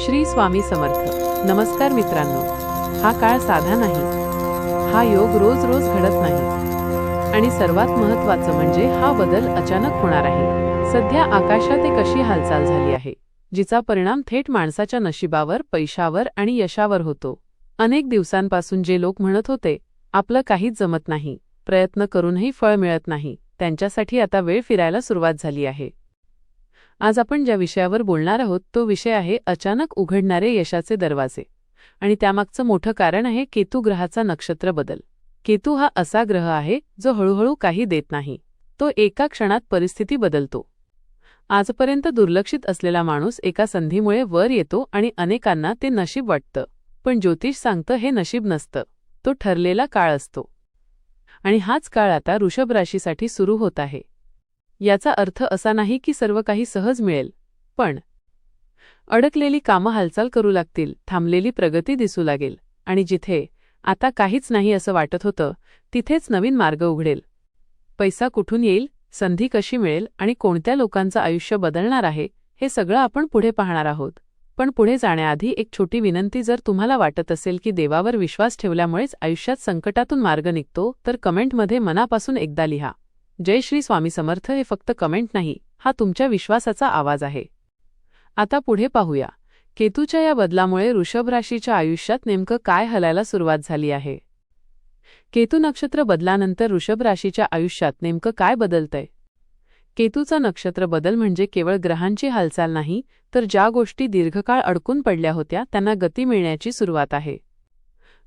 श्री स्वामी समर्थ. नमस्कार मित्रांनो. हा काळ साधा नाही. हा योग रोज रोज घडत नाही. आणि सर्वात महत्वाचं म्हणजे हा बदल अचानक होणार आहे. सध्या आकाशात एक अशी हालचाल झाली आहे जिचा परिणाम थेट माणसाच्या नशिबावर पैशावर आणि यशावर होतो. अनेक दिवसांपासून जे लोक म्हणत होते आपलं काहीच जमत नाही. प्रयत्न करूनही फळ मिळत नाही. त्यांच्यासाठी आता वेळ फिरायला सुरुवात झाली आहे. आज आपण ज्या विषयावर बोलणार आहोत तो विषय आहे अचानक उघडणारे यशाचे दरवाजे. आणि त्यामागचं मोठं कारण आहे केतू ग्रहाचा नक्षत्र बदल. केतू हा असा ग्रह आहे जो हळूहळू काही देत नाही. तो एका क्षणात परिस्थिती बदलतो. आजपर्यंत दुर्लक्षित असलेला माणूस एका संधीमुळे वर येतो आणि अनेकांना ते नशीब वाटतं. पण ज्योतिष सांगतं हे नशीब नसतं. तो ठरलेला काळ असतो. आणि हाच काळ आता वृषभ राशीसाठी सुरू होत आहे. याचा अर्थ असा नाही की सर्व काही सहज मिळेल. पण अडकलेली कामं हालचाल करू लागतील थांबलेली प्रगती दिसू लागेल आणि जिथे आता काहीच नाही असं वाटत होतं तिथेच नवीन मार्ग उघडेल. पैसा कुठून येईल संधी कशी मिळेल आणि कोणत्या लोकांचं आयुष्य बदलणार आहे हे सगळं आपण पुढे पाहणार आहोत. पण पुढे जाण्याआधी एक छोटी विनंती जर तुम्हाला वाटत असेल की देवावर विश्वास ठेवल्यामुळेच आयुष्यात संकटातून मार्ग निघतो तर कमेंटमध्ये मनापासून एकदा लिहा. जय श्री स्वामी समर्थ हे फक्त कमेंट नाही हा तुमच्या विश्वासाचा आवाज आहे. आता पुढे पाहूया. केतूच्या या बदलामुळे वृषभ राशीच्या आयुष्यात नेमकं काय हलायला सुरुवात झाली आहे? केतू नक्षत्र बदलानंतर वृषभ राशीच्या आयुष्यात नेमकं काय बदलतंय? केतूचा नक्षत्र बदल म्हणजे केवळ ग्रहांची हालचाल नाही तर ज्या गोष्टी दीर्घकाळ अडकून पडल्या होत्या त्यांना गती मिळण्याची सुरुवात आहे.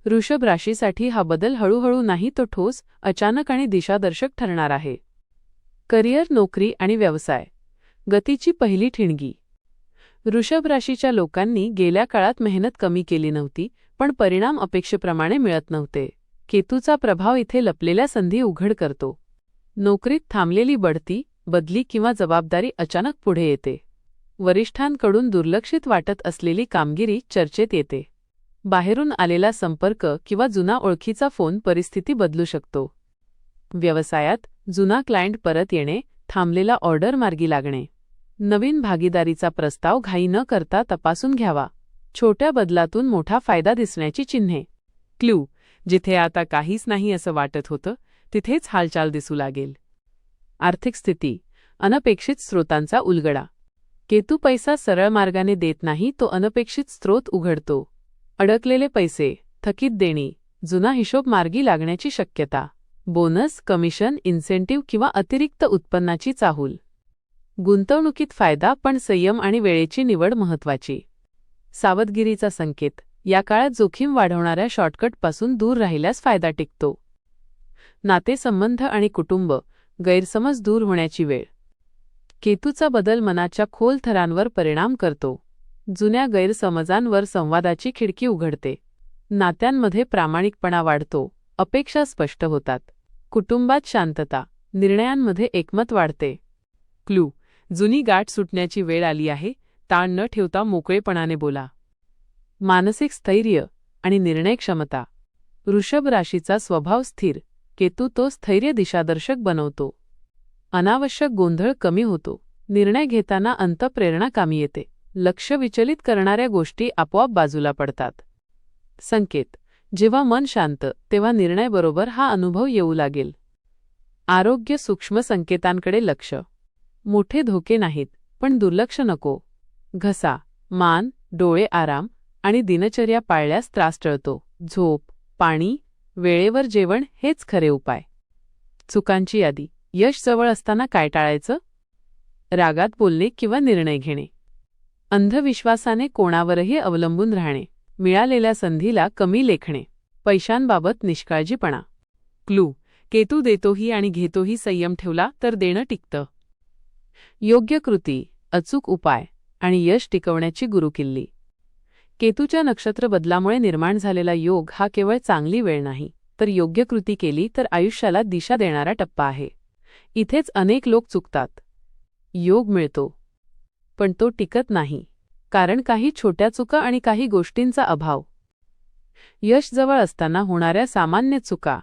वृषभ राशीसाठी हा बदल हळूहळू नाही तो ठोस अचानक आणि दिशादर्शक ठरणार आहे. करिअर नोकरी आणि व्यवसाय. गतीची पहिली ठिणगी. वृषभ राशीच्या लोकांनी गेल्या काळात मेहनत कमी केली नव्हती पण परिणाम अपेक्षेप्रमाणे मिळत नव्हते. केतूचा प्रभाव इथे लपलेल्या संधी उघड करतो. नोकरीत थांबलेली बढती बदली किंवा जबाबदारी अचानक पुढे येते. वरिष्ठांकडून दुर्लक्षित वाटत असलेली कामगिरी चर्चेत येते. बाहेरून आलेला संपर्क किंवा जुना ओळखीचा फोन परिस्थिती बदलू शकतो. व्यवसायात जुना क्लायंट परत येणे थांबलेला ऑर्डर मार्गी लागणे. नवीन भागीदारीचा प्रस्ताव घाई न करता तपासून घ्यावा. छोट्या बदलातून मोठा फायदा दिसण्याची चिन्हे. क्ल्यू जिथे आता काहीच नाही असं वाटत होतं तिथेच हालचाल दिसू लागेल. आर्थिक स्थिती अनपेक्षित स्रोतांचा उलगडा. केतू पैसा सरळ मार्गाने देत नाही तो अनपेक्षित स्रोत उघडतो. अडकलेले पैसे थकीत देणी जुना हिशोब मार्गी लागण्याची शक्यता बोनस कमिशन इन्सेंटिव्ह किंवा अतिरिक्त उत्पन्नाची चाहूल. गुंतवणुकीत फायदा पण संयम आणि वेळेची निवड महत्वाची सावधगिरीचा संकेत या काळात जोखीम वाढवणाऱ्या शॉर्टकटपासून दूर राहिल्यास फायदा टिकतो. नातेसंबंध आणि कुटुंब गैरसमज दूर होण्याची वेळ. केतूचा बदल मनाच्या खोल थरांवर परिणाम करतो. जुन्या गैरसमजांवर संवादाची खिडकी उघडते. नात्यांमध्ये प्रामाणिकपणा वाढतो अपेक्षा स्पष्ट होतात. कुटुंबात शांतता निर्णयांमध्ये एकमत वाढते. क्लू जुनी गाठ सुटण्याची वेळ आली आहे ताण न ठेवता मोकळेपणाने बोला. मानसिक स्थैर्य आणि निर्णय क्षमता. वृषभ राशीचा स्वभाव स्थिर केतू तो स्थैर्य दिशादर्शक बनवतो. अनावश्यक गोंधळ कमी होतो निर्णय घेताना अंतप्रेरणा कामी येते. लक्ष विचलित करणाऱ्या गोष्टी आपोआप बाजूला पडतात. संकेत. जेव्हा मन शांत तेव्हा निर्णय बरोबर हा अनुभव येऊ लागेल. आरोग्य सूक्ष्म संकेतांकडे लक्ष. मोठे धोके नाहीत पण दुर्लक्ष नको. घसा मान डोळे आराम आणि दिनचर्या पाळल्यास त्रास टळतो. झोप पाणी वेळेवर जेवण हेच खरे उपाय. चुकांची यादी. यश जवळ असताना काय टाळायचं? रागात बोलणे किंवा निर्णय घेणे. अंधविश्वासाने कोणावरही अवलंबून राहणे मिळालेल्या संधीला कमी लेखणे पैशांबाबत निष्काळजीपणा. क्लू केतू देतोही आणि घेतोही संयम ठेवला तर देणं टिकतं. योग्य कृती अचूक उपाय आणि यश टिकवण्याची गुरुकिल्ली. केतूच्या नक्षत्र बदलामुळे निर्माण झालेला योग हा केवळ चांगली वेळ नाही तर योग्य कृती केली तर आयुष्याला दिशा देणारा टप्पा आहे. इथेच अनेक लोक चुकतात. योग मिळतो. पण तो टिकत नाही. कारण काही छोट्या चुका आणि काही गोष्टींचा अभाव. यश जवळ असताना होणाऱ्या सामान्य चुका.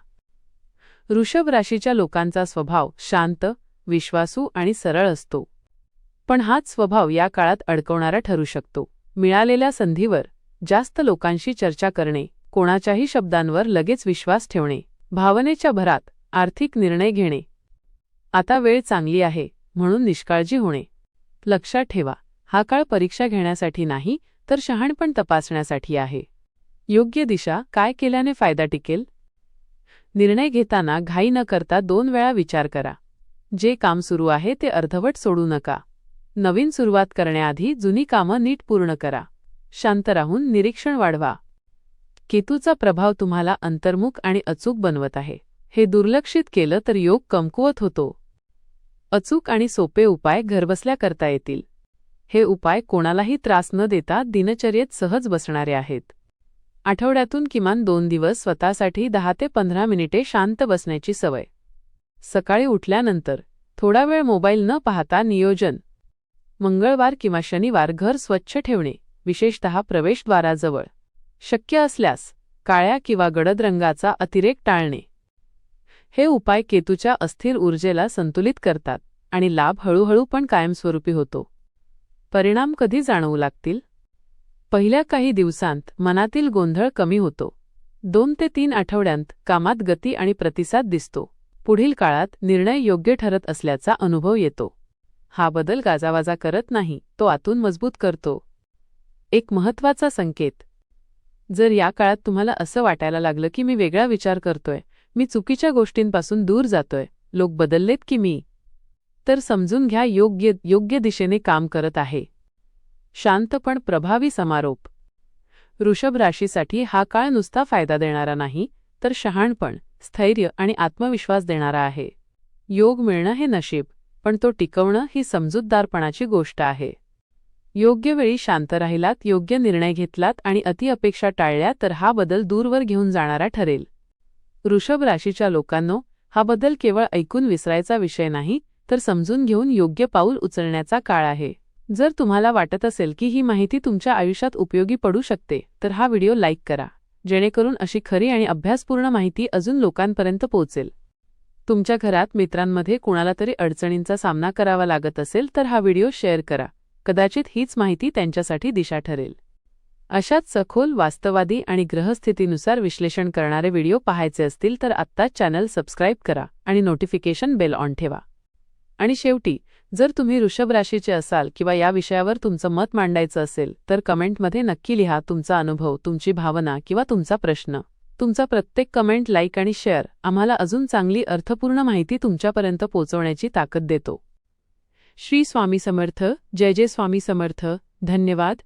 ऋषभ राशीच्या लोकांचा स्वभाव शांत विश्वासू आणि सरळ असतो. पण हाच स्वभाव या काळात अडकवणारा ठरू शकतो. मिळालेल्या संधीवर जास्त लोकांशी चर्चा करणे कोणाच्याही शब्दांवर लगेच विश्वास ठेवणे भावनेच्या भरात आर्थिक निर्णय घेणे. आता वेळ चांगली आहे म्हणून निष्काळजी होणे. लक्षात ठेवा हा काळ परीक्षा घेण्यासाठी नाही तर शहाणपण तपासण्यासाठी आहे. योग्य दिशा काय केल्याने फायदा टिकेल? निर्णय घेताना घाई न करता दोन वेळा विचार करा. जे काम सुरू आहे ते अर्धवट सोडू नका. नवीन सुरुवात करण्याआधी जुनी कामं नीट पूर्ण करा. शांत राहून निरीक्षण वाढवा. केतूचा प्रभाव तुम्हाला अंतर्मुख आणि अचूक बनवत आहे. हे दुर्लक्षित केलं तर योग कमकुवत होतो. अचूक आणि सोपे उपाय घरबसल्या करता येतील. हे उपाय कोणालाही त्रास न देता दिनचर्येत सहज बसणारे आहेत. आठवड्यातून किमान दोन दिवस स्वतःसाठी दहा ते पंधरा मिनिटे शांत बसण्याची सवय. सकाळी उठल्यानंतर थोडा वेळ मोबाईल न पाहता नियोजन. मंगळवार किंवा शनिवार घर स्वच्छ ठेवणे विशेषतः प्रवेशद्वाराजवळ. शक्य असल्यास काळ्या किंवा गडद रंगाचा अतिरेक टाळणे. हे उपाय केतूच्या अस्थिर ऊर्जेला संतुलित करतात आणि लाभ हळूहळू पण कायमस्वरूपी होतो. परिणाम कधी जाणवू लागतील? पहिल्या काही दिवसांत मनातील गोंधळ कमी होतो. दोन ते तीन आठवड्यांत कामात गती आणि प्रतिसाद दिसतो. पुढील काळात निर्णय योग्य ठरत असल्याचा अनुभव येतो. हा बदल गाजावाजा करत नाही तो आतून मजबूत करतो. एक महत्त्वाचा संकेत. जर या काळात तुम्हाला असं वाटायला लागलं की मी वेगळा विचार करतोय मी चुकीच्या गोष्टींपासून दूर जातोय. लोक बदललेत की मी? तर समजून घ्या योग्य योग्य दिशेने काम करत आहे. शांत पण प्रभावी समारोप. वृषभ राशीसाठी हा काळ नुसता फायदा देणारा नाही तर शहाणपण स्थैर्य आणि आत्मविश्वास देणारा आहे. योग मिळणं हे नशीब पण तो टिकवणं ही समजूतदारपणाची गोष्ट आहे. योग्य वेळी शांत राहिलात योग्य निर्णय घेतलात आणि अतिअपेक्षा टाळल्या तर हा बदल दूरवर घेऊन जाणारा ठरेल. वृषभ राशीच्या लोकांनो हा बदल केवळ ऐकून विसरायचा विषय नाही तर समजून घेऊन योग्य पाऊल उचलण्याचा काळ आहे. जर तुम्हाला वाटत असेल की ही माहिती तुमच्या आयुष्यात उपयोगी पडू शकते तर हा व्हिडिओ लाईक करा जेणेकरून अशी खरी आणि अभ्यासपूर्ण माहिती अजून लोकांपर्यंत पोहोचेल. तुमच्या घरात मित्रांमध्ये कुणाला तरी अडचणींचा सामना करावा लागत असेल तर हा व्हिडिओ शेअर करा. कदाचित हीच माहिती त्यांच्यासाठी दिशा ठरेल. अशाच सखोल वास्तवादी आणि ग्रहस्थितीनुसार विश्लेषण करणारे व्हिडिओ पाहायचे असतील तर आत्ताच चॅनल सबस्क्राईब करा आणि नोटिफिकेशन बेल ऑन ठेवा. आणि शेवटी जर तुम्ही ऋषभ राशीचे असाल किंवा या विषयावर तुमचं मत मांडायचं असेल तर कमेंटमध्ये नक्की लिहा तुमचा अनुभव तुमची भावना किंवा तुमचा प्रश्न. तुमचा प्रत्येक कमेंट लाईक आणि शेअर आम्हाला अजून चांगली अर्थपूर्ण माहिती तुमच्यापर्यंत पोहोचवण्याची ताकद देतो. श्री स्वामी समर्थ जय जय स्वामी समर्थ धन्यवाद.